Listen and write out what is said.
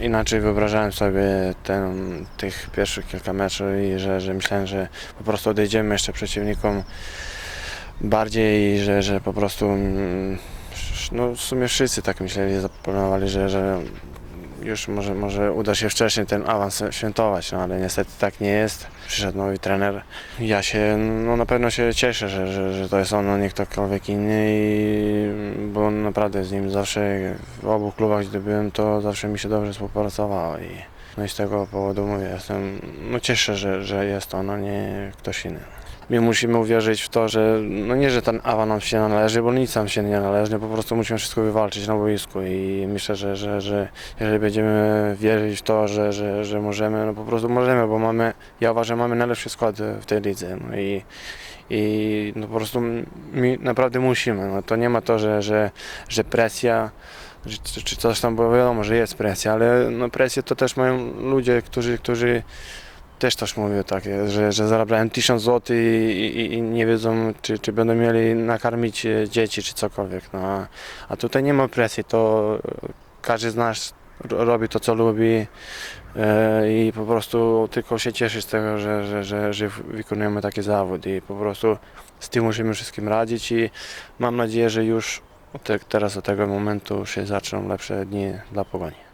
Inaczej wyobrażałem sobie ten, tych pierwszych kilka meczów i że, że myślałem, że po prostu odejdziemy jeszcze przeciwnikom bardziej i że, że po prostu mm, no w sumie wszyscy tak myśleli, zaplanowali, że, że już może, może uda się wcześniej ten awans świętować, no ale niestety tak nie jest. Przyszedł nowy trener. Ja się, no na pewno się cieszę, że, że, że to jest on, a nie ktokolwiek inny, i, bo naprawdę z nim zawsze w obu klubach, gdzie byłem, to zawsze mi się dobrze współpracowało i no i z tego powodu mówię, jestem, no cieszę, że, że jest on, a nie ktoś inny. My musimy uwierzyć w to, że no nie, że ten awans nam się należy, bo nic nam się nie należy, po prostu musimy wszystko wywalczyć na boisku i myślę, że, że, że jeżeli będziemy wierzyć w to, że, że, że możemy, no po prostu możemy, bo mamy, ja uważam, mamy najlepszy skład w tej lidze no i, i no po prostu my naprawdę musimy, no to nie ma to, że, że, że presja czy, czy coś tam, bo wiadomo, że jest presja, ale no presję to też mają ludzie, którzy, którzy też też mówią tak, że, że zarabiają 1000 zł i, i, i nie wiedzą, czy, czy będą mieli nakarmić e, dzieci, czy cokolwiek. No, a, tutaj nie ma presji, to każdy z nas ro- robi to, co lubi e, i po prostu tylko się cieszy z tego, że, że, że, że wykonujemy taki zawód i po prostu z tym musimy wszystkim radzić i mam nadzieję, że już te, teraz od tego momentu się zaczną lepsze dni dla Pogoni.